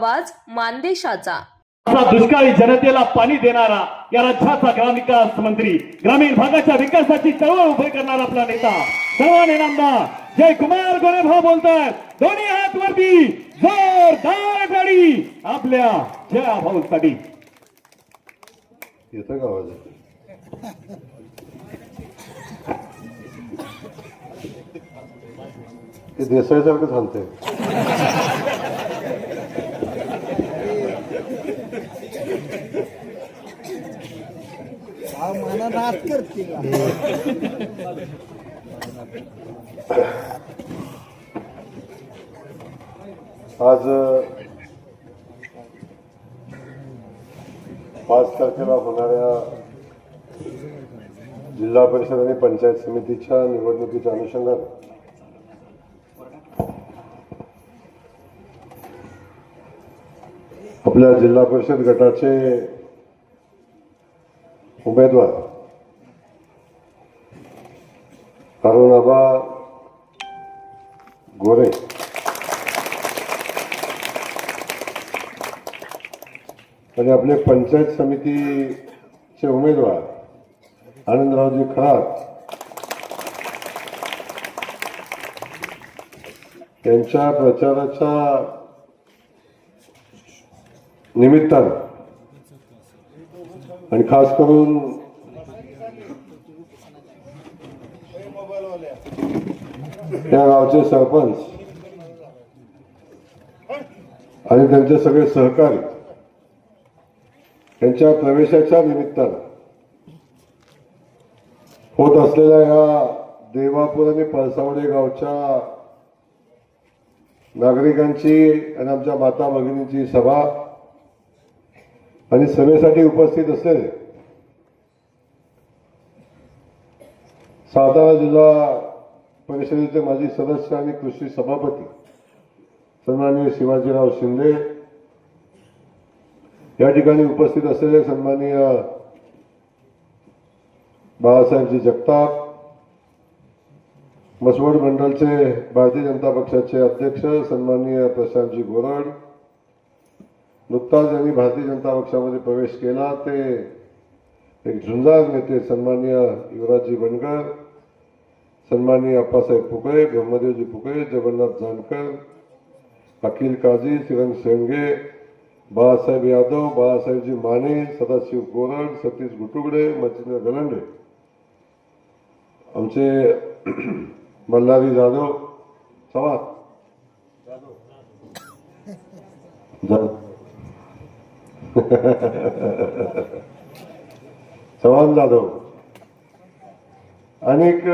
आवाज मानदेशाचा. असा दुष्काळी जनतेला पाणी देणारा या राज्याचा ग्रामविकास मंत्री ग्रामीण भागाच्या विकासाची चळवळ उभे करणारा आपला नेता. सर्वांनी नामदार जय कुमार गोरे भाऊ बोलतायत. दोन्ही हात वरती. जोरदार गाडी. आपल्या जया भाऊसाठी. येतं का आवाज? ते देसाईसारखं चालतंय. मला करते आज पाच तारखेला होणाऱ्या जिल्हा परिषद आणि पंचायत समितीच्या निवडणुकीच्या अनुषंगाने आपल्या जिल्हा परिषद गटाचे उमेदवार अरुणाबा गोरे आणि आपले पंचायत समितीचे उमेदवार आनंदरावजी खरात यांच्या प्रचाराच्या निमित्तानं आणि खास करून या गावचे सरपंच. आणि त्यांचे सगळे सहकारी. त्यांच्या प्रवेशाच्या निमित्तानं होत असलेल्या या देवापूर आणि पळसावडे गावच्या नागरिकांची आणि आमच्या माता भगिनींची सभा आणि सभेसाठी उपस्थित असलेले सातारा जिल्हा परिषदेचे माजी सदस्य आणि कृषी सभापती सन्माननीय शिवाजीराव शिंदे या ठिकाणी उपस्थित असलेले सन्माननीय बाळासाहेबजी जगताप मसवड मंडळचे भारतीय जनता पक्षाचे अध्यक्ष सन्माननीय प्रशांतजी गोरड नुकताच यांनी भारतीय जनता पक्षामध्ये प्रवेश केला. ते एक झुंजार नेते सन्माननीय युवराजजी बनकर सन्माननीय अप्पासाहेब पुकळे ब्रह्मदेवजी पुकळे जगन्नाथ जानकर अखिल काझी श्रीरंग शेंगे बाळासाहेब यादव बाळासाहेबजी माने सदाशिव गोरड सतीश गुटुगडे मच्छिंद्र गलंडे आमचे मल्हारी जाधव सवा जाधव चव्हाण जाधव. अनेक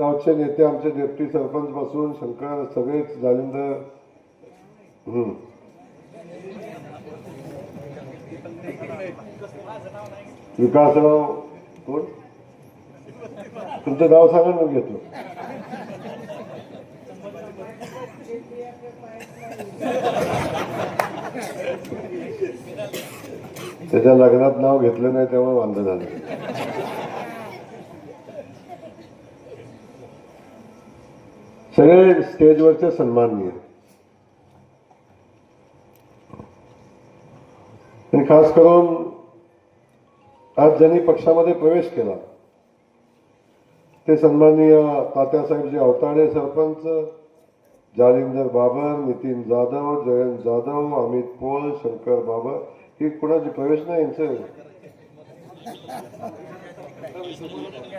गावचे नेते आमचे डेप्टी सरपंच पासून शंकर सगळेच जालिंदर विकासराव कोण? तुमचं नाव सांगा ना घेतो. त्याच्या लग्नात नाव घेतलं नाही तेव्हा वांद झालं. स्टेजवरचे सन्माननीय आणि खास करून आज ज्यांनी पक्षामध्ये प्रवेश केला ते सन्माननीय तात्यासाहेबजी अवताडे सरपंच जालिंदर बाबर नितीन जाधव जयंत जाधव अमित पोळ शंकर बाबर ही कुणाची प्रवेश नाही यांचं.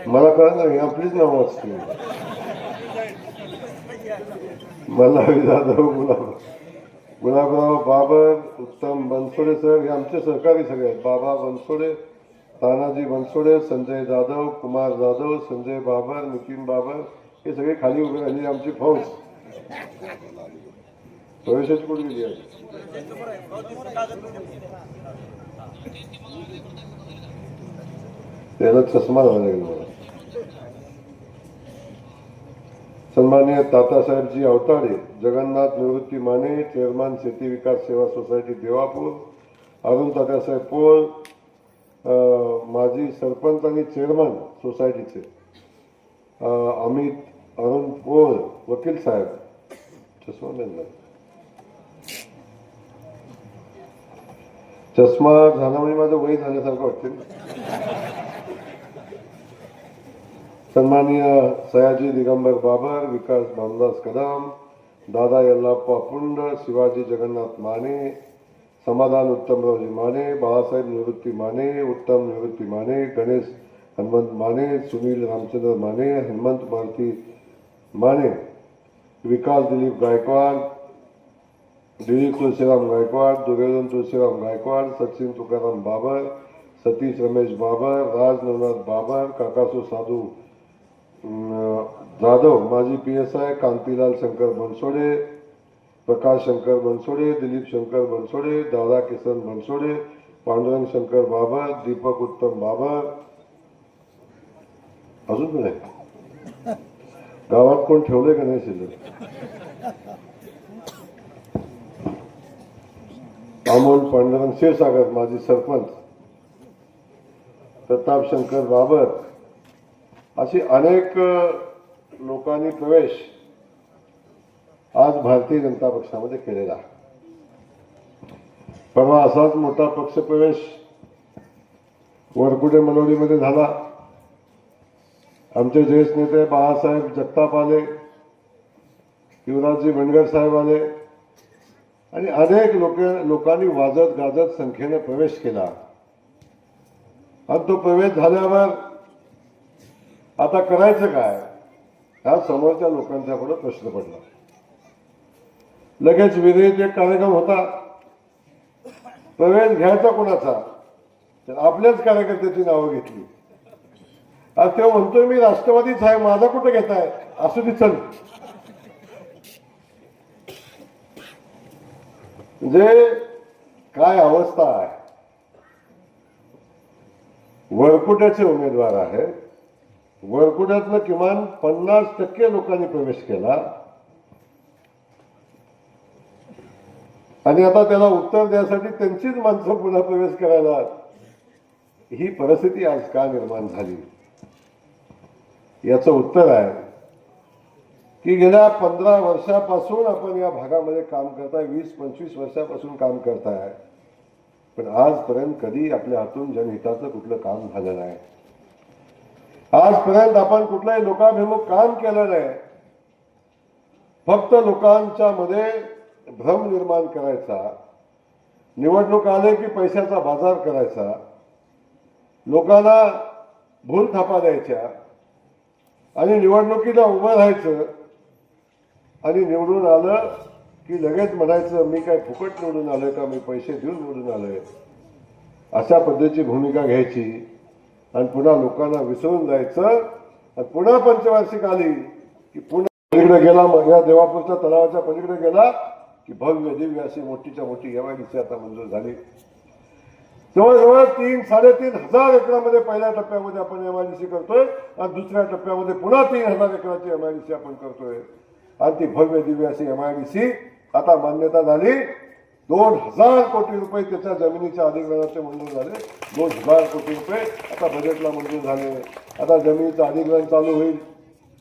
मला कळलं नाही आपलीच नावं असतील मल्हारी जाधव गुलाब गुलाबराव बाबर उत्तम बनसोडे सर हे आमचे सहकारी सगळे आहेत. बाबा बनसोडे तानाजी बनसोडे संजय जाधव कुमार जाधव संजय बाबर नितीन बाबर हे सगळे खाली उभे आणि आमची फौज. प्रवेशाची कुठे गेली आहे? त्याला चष्मा लावायला गेला. सन्मान्य तातासाहेबजी अवताडे जगन्नाथ निवृत्ती माने चेअरमन शेती विकास सेवा सोसायटी देवापूर अरुण तात्यासाहेब पोळ माजी सरपंच आणि चेअरमन सोसायटीचे अमित अरुण पोळ वकील साहेब. चष्मा चष्मा झाला म्हणजे माझं वय झाल्यासारखं वाटते ना सन्माननीय सयाजी दिगंबर बाबर विकास भामदास कदम दादा यल्लाप्पा पुंड शिवाजी जगन्नाथ माने समाधान उत्तमरावजी माने बाळासाहेब निवृत्ती माने उत्तम निवृत्ती माने गणेश हनुमंत माने सुनील रामचंद्र माने हनुमंत मारुती माने विकास दिलीप गायकवाड दिलीप तुळशीराम गायकवाड दुर्योधन तुळशीराम गायकवाड सचिन तुकाराम बाबर सतीश रमेश बाबर राज नवनाथ बाबर काकासू साधू जाधव माजी P S I Kantilal Shankar Bansode Prakash Shankar Bansode Dilip Shankar Bansode Dada Kisan Bansode Pandurang Shankar Babar Deepak उत्तम बाबर. अजून नाही आहे? गावात कोण ठेवले का नाही शिल्लक? अमोल पांडुरंग क्षीरसागर माजी सरपंच. प्रताप शंकर बाबर. अशी अनेक लोकांनी प्रवेश आज भारतीय जनता पक्षामध्ये केलेला परवा असाच मोठा पक्ष प्रवेश वरकुटे मनोरीमध्ये झाला. आमचे ज्येष्ठ नेते बाळासाहेब जगताप आले युवराजजी बनगर साहेब आले आणि अनेक लोक लोकांनी वाजत गाजत संख्येने प्रवेश केला. आणि तो प्रवेश झाल्यावर आता करायचं काय? हा समोरच्या लोकांच्या पुढे प्रश्न पडला. लगेच विधेयक एक कार्यक्रम होता. प्रवेश घ्यायचा कोणाचा? तर आपल्याच कार्यकर्त्याची नावं घेतली. आज तेव्हा म्हणतोय मी राष्ट्रवादीच आहे माझा कुठं घेताय असू दे चल. म्हणजे काय अवस्था आहे? वळकुट्याचे उमेदवार आहेत. वरकुट्यातनं किमान पन्नास टक्के लोकांनी प्रवेश केला. आणि आता त्याला उत्तर द्यासाठी त्यांचीच माणसं पुन्हा प्रवेश करायला ही परिस्थिती आज का निर्माण झाली? याचं उत्तर आहे की गेल्या पंधरा वर्षापासून आपण या भागामध्ये काम करताय वीस पंचवीस वर्षापासून काम करताय. पण आजपर्यंत कधी आपल्या हातून जनहिताचं कुठलं काम झालं नाही. आजपर्यंत आपण कुठलंही लोकाभिमुख काम केलं नाही. फक्त लोकांच्या मध्ये भ्रम निर्माण करायचा. निवडणूक आले की पैशाचा बाजार करायचा. लोकांना भूल थापा द्यायच्या. आणि निवडणुकीला उभं राहायचं. आणि निवडून आलं की लगेच म्हणायचं मी काय फुकट निवडून आलोय का? मी पैसे देऊन निवडून आलोय. अशा पद्धतीची भूमिका घ्यायची. आणि पुन्हा लोकांना विसरून जायचं. आणि पुन्हा पंचवार्षिक आली की पुन्हा पलीकडे गेला मग या देवापूरच्या तलावाच्या पलीकडे गेला की भव्य दिव्य अशी मोठीच्या मोठी एमआयडीसी आता मंजूर झाली. जवळजवळ तीन साडेतीन हजार एकरामध्ये पहिल्या टप्प्यामध्ये आपण एमआयडीसी करतोय आणि दुसऱ्या टप्प्यामध्ये पुन्हा तीन हजार एकराची एमआयडीसी आपण करतोय. आणि ती भव्य दिव्य अशी एमआयडीसी आता मान्यता झाली. दोन हजार कोटी रुपये त्याच्या जमिनीच्या अधिग्रहणाचे मंजूर झाले. दोन हजार कोटी रुपये आता बजेटला मंजूर झाले. आता जमिनीचं अधिग्रहण चालू होईल.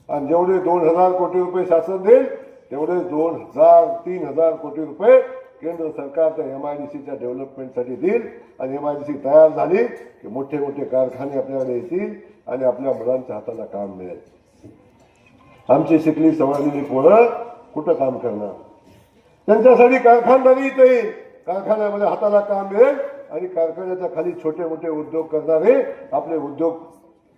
आणि जेवढे दोन हजार कोटी रुपये शासन देईल तेवढे दोन हजार तीन हजार कोटी रुपये केंद्र सरकार त्या एम आय डी सीच्या डेव्हलपमेंटसाठी देईल. आणि एम आय डी सी तयार झाली की मोठे मोठे कारखाने आपल्याकडे येतील आणि आपल्या मुलांच्या हाताला काम मिळेल. आमची शिकली सवरलेली पोरं कुठं काम करणार? त्यांच्यासाठी कारखानदारी इथं. येईल कारखान्यामध्ये हाताला काम मिळेल आणि कारखान्याच्या खाली छोटे मोठे उद्योग करणारे आपले उद्योग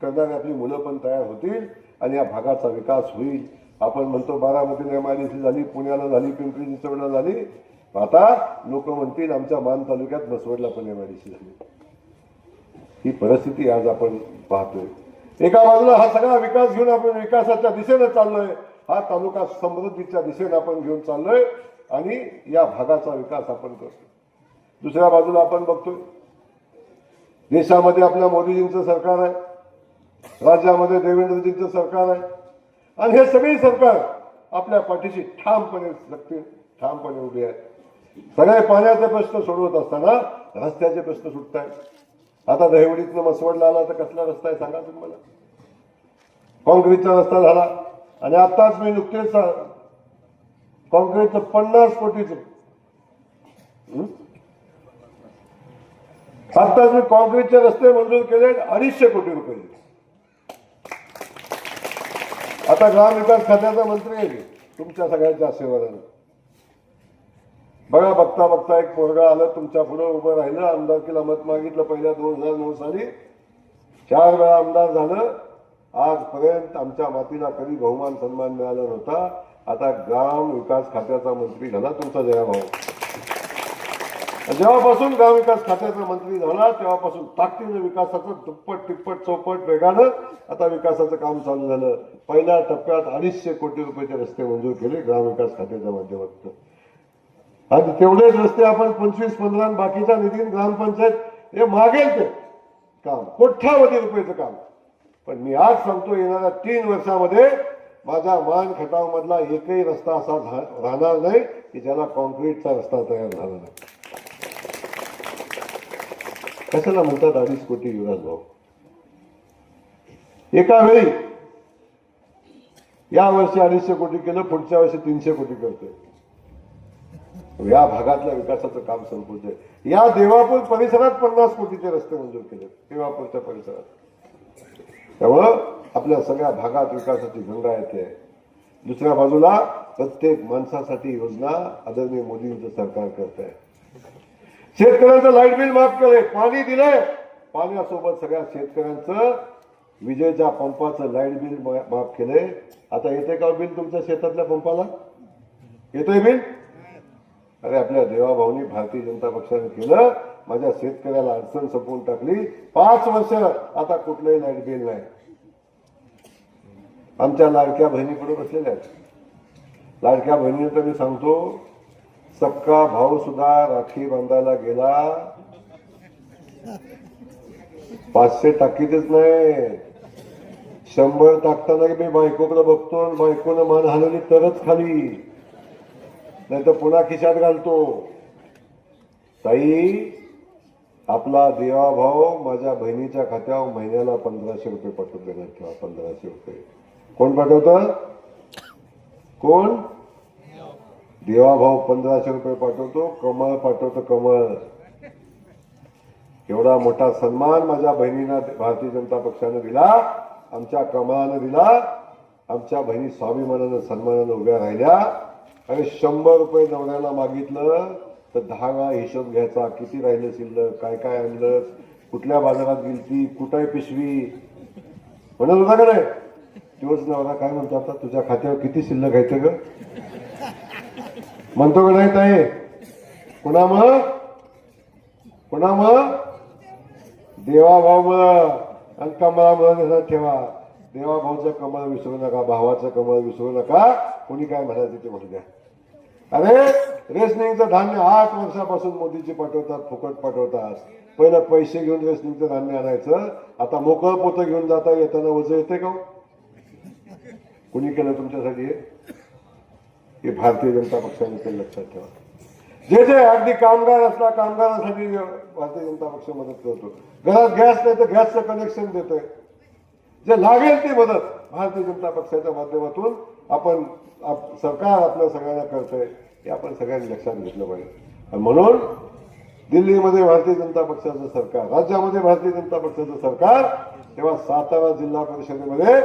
करणारे आपली मुलं पण तयार होतील आणि या भागाचा विकास होईल. आपण म्हणतो बारामतीला एम आय डी सी झाली पुण्याला झाली पिंपरी चिंचवडला झाली. आता लोक म्हणतील आमच्या मान तालुक्यात बसवडला पण एम आय डी सी झाली. ही परिस्थिती आज आपण पाहतोय. एका बाजूला हा सगळा विकास घेऊन आपण विकासाच्या दिशेने चाललोय. हा तालुका समृद्धीच्या दिशेने आपण घेऊन चाललोय. आणि या भागाचा विकास आपण करतो. दुसऱ्या बाजूला आपण बघतोय. देशामध्ये आपल्या मोदीजींचं सरकार आहे. राज्यामध्ये देवेंद्रजींचं सरकार आहे. आणि हे सगळे सरकार आपल्या पाठीशी ठामपणे जगते ठामपणे उभे आहेत. सगळे पाण्याचे प्रश्न सोडवत असताना रस्त्याचे प्रश्न सुटत आहेत आता दहिवडीतनं मसवडला आला तर कसला रस्ता आहे सांगा तुम्हाला मला. कॉन्क्रीटचा रस्ता झाला. आणि आताच मी नुकतेच कॉन्क्रीटचं पन्नास कोटीचं. हं? आत्ताच मी कॉन्क्रीटचे रस्ते मंजूर केले अडीचशे कोटी रुपये. आता ग्रामविकास खात्याचा मंत्री आहे तुमच्या सगळ्यांच्या आशीर्वादानं. बघा बघता बघता एक पोरगा आलं तुमच्यापुढे उभं राहिलं आमदारकीला मत मागितलं पहिल्या दोन हजार नऊ साली. चार वेळा आमदार झालं. आजपर्यंत आमच्या मातीला कधी बहुमान सन्मान मिळाला नव्हता. आता ग्राम विकास खात्याचा मंत्री झाला तुमचा जयाभाऊ जेव्हापासून ग्रामविकास खात्याचा मंत्री झाला तेव्हापासून ताकदीनं विकासाचं दुप्पट तिप्पट चौपट वेगानं आता विकासाचं काम चालू झालं. पहिल्या टप्प्यात अडीचशे कोटी रुपयाचे रस्ते मंजूर केले ग्रामविकास खात्याच्या माध्यमातून. आणि तेवढेच रस्ते आपण पंचवीस पंधरा बाकीच्या निधी ग्रामपंचायत हे मागेल ते काम. कोट्यावधी रुपयाचं काम. पण मी आज सांगतो येणाऱ्या तीन वर्षामध्ये माझ्या मान खटावमधला एकही रस्ता असा राहणार नाही की ज्याला कॉन्क्रीटचा रस्ता तयार झाला नाही. कशाला म्हणतात अडीच कोटी युवराज भाऊ? एका वेळी या वर्षी अडीचशे कोटी केलं पुढच्या वर्षी तीनशे कोटी करतोय. या भागातल्या विकासाचं काम संपवतोय. या देवापूर परिसरात पन्नास कोटीचे रस्ते मंजूर केले देवापूरच्या परिसरात. त्यामुळं आपल्या सगळ्या भागात विकासाची गंगा येते. दुसऱ्या बाजूला प्रत्येक माणसासाठी योजना आदरणीय मोदींचं सरकार करत आहे शेतकऱ्यांचं लाइट बिल माफ केले पाणी दिले पाण्यासोबत सगळ्या शेतकऱ्यांचं विजेच्या पंपाचं लाइट बिल माफ केलंय. आता येते का बिल तुमच्या शेतातल्या पंपाला? येतोय बिल? अरे आपल्या देवाभाऊनी भारतीय जनता पक्षाने केलं. माझ्या शेतकऱ्याला अडचण संपवून टाकली. पाच वर्ष आता कुठलंही लाइट बिल नाही. आमच्या लाडक्या बहिणीकडे बसलेल्या आहेत. लाडक्या बहिणीने तर मी सांगतो सक्का भाऊ सुद्धा राखी बांधायला गेला. पाचशे टाकीतच नाही. शंभर टाकताना मी बायकोकडे बघतो आणि बायकोनं मान हलवली तरच खाली. नाही तर पुन्हा खिशात घालतो. ताई आपला देवा भाऊ माझ्या बहिणीच्या खात्यावर महिन्याला पंधराशे रुपये पाठवून देणार किंवा पंधराशे रुपये. कोण पाठवतं? कोण? देवा भाऊ पंधराशे रुपये पाठवतो कमळ पाठवतो कमळ. एवढा मोठा सन्मान माझ्या बहिणीनं भारतीय जनता पक्षानं दिला आमच्या कमळानं दिला आमच्या बहिणी स्वाभिमानानं सन्मानानं उभ्या राहिल्या. आणि शंभर रुपये नवऱ्याला मागितलं तर दहा वेळा हिशोब घ्यायचा किती राहिलं शिल्लक काय काय आणलं कुठल्या बाजारात गेलती कुठं पिशवी? म्हणत होता का नाही? तोच नवरा काय म्हणतो आता? तुझ्या खात्यावर किती शिल्लक आहे ग? म्हणतो का नाही ताई? कुणामुळं? कुणामुळं? देवाभाऊमुळं. आणि कमळा लक्षात ठेवा. देवाभाऊचं कमळ विसरू नका भावाचं कमळ विसरू नका. कोणी काय म्हणायचं ते म्हणू द्या. अरे रेसनिंगचं धान्य आठ वर्षापासून मोदीचे पाठवतात फुकट पाठवतात. पहिलं पैसे घेऊन रेसनिंगचं धान्य आणायचं. आता मोकळं पोतं घेऊन जाता येताना वजं येते का हो? कुणी केलं तुमच्यासाठी हे? भारतीय जनता पक्षाने केलं लक्षात ठेवा. जे जे अगदी कामगार असला कामगारांसाठी भारतीय जनता पक्ष मदत करतो. घरात गॅस नाही तर गॅसचं कनेक्शन देतोय. जे लागेल ती मदत भारतीय जनता पक्षाच्या माध्यमातून आपण आप- सरकार आपल्या सगळ्यांना करतंय हे आपण सगळ्यांनी लक्षात घेतलं पाहिजे. म्हणून दिल्लीमध्ये भारतीय जनता पक्षाचं सरकार राज्यामध्ये भारतीय जनता पक्षाचं सरकार तेव्हा सातारा जिल्हा परिषदेमध्ये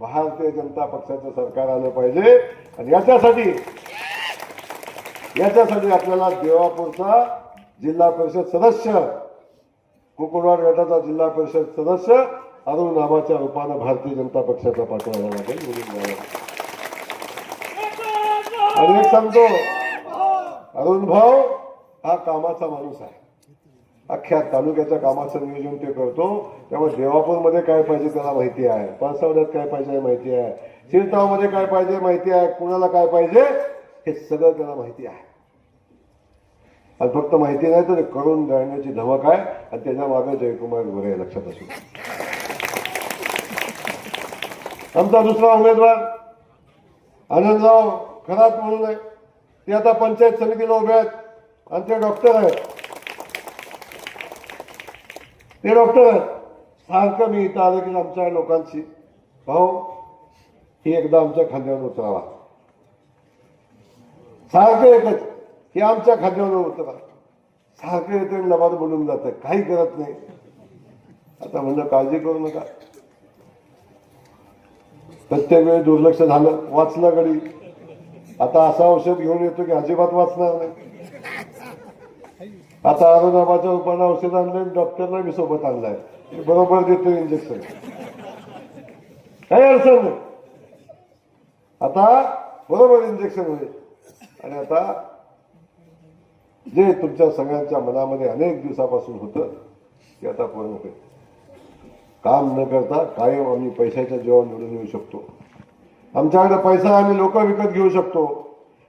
भारतीय जनता पक्षाचं सरकार आलं पाहिजे. आणि याच्यासाठी याच्यासाठी आपल्याला देवापूरचा जिल्हा परिषद सदस्य कुकुडवाड गटाचा जिल्हा परिषद सदस्य अरुण नामाच्या रूपानं भारतीय जनता पक्षाचा पाठवावा लागेल म्हणून आणि एक सांगतो अरुण भाऊ हा कामाचा माणूस आहे. अख्ख्या तालुक्याच्या कामाचं नियोजन ते करतो. त्यामुळे देवापूरमध्ये काय पाहिजे त्याला माहिती आहे. पानसावड्यात काय पाहिजे माहिती आहे. शिरतावमध्ये काय पाहिजे माहिती आहे. कुणाला काय पाहिजे हे सगळं त्याला माहिती आहे. आणि फक्त माहिती नाही तर करून जाण्याची धमक आहे. आणि त्याच्यामागे जयकुमार गोरे आहे, लक्षात असू आमचा दुसरा उमेदवार आनंदराव खरात म्हणून आहे. ते आता पंचायत समितीला उभे आहेत. आणि ते डॉक्टर आहेत. ते डॉक्टर सारखं मी इथं आलं की आमच्या लोकांशी? भाऊ ही एकदा आमच्या खांद्यावर उतरावा. सारखं एकच? हे आमच्या खांद्यावर उतरा. सारखं येते लबाद बोलून जातं. काही करत नाही. आता म्हणलं काळजी करू नका. प्रत्येक वेळी दुर्लक्ष झालं वाचलं गडी आता असं औषध घेऊन येतो की अजिबात वाचणार नाही. आता औरंगाबादच्या रुपयानं औषध आणलंय डॉक्टरला मी सोबत आणलाय. बरोबर देतो इंजेक्शन काही अडचण नाही. आता बरोबर इंजेक्शन होईल. आणि आता जे तुमच्या सगळ्यांच्या मनामध्ये अनेक दिवसापासून होतं ते आता पूर्ण होईल. काम न करता कायम आम्ही पैशाच्या जेवण निवडून येऊ शकतो. आमच्याकडे पैसा आम्ही लोक विकत घेऊ शकतो.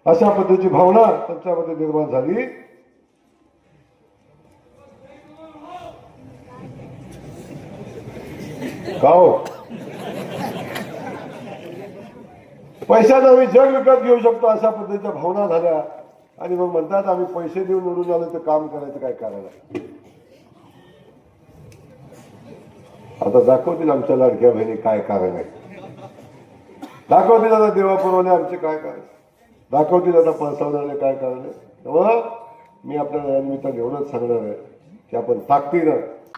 अशा पद्धतीची भावना त्यांच्यामध्ये निर्माण झाली. का हो पैशानं आम्ही जग विकत घेऊ शकतो अशा पद्धतीच्या भावना झाल्या. आणि मग म्हणतात आम्ही पैसे देऊन निवडून आलो तर काम करायचं काय कारण आहे? आता दाखवतील आमच्या लाडक्या बहिणी काय कारण आहे. दाखवतील आता देवापुरवणे आमचे काय कारण दाखवतील आता पळसावणारे काय कारण आहे. तेव्हा मी आपल्याला या निमित्ताने एवढंच सांगणार आहे की आपण ताकदीनं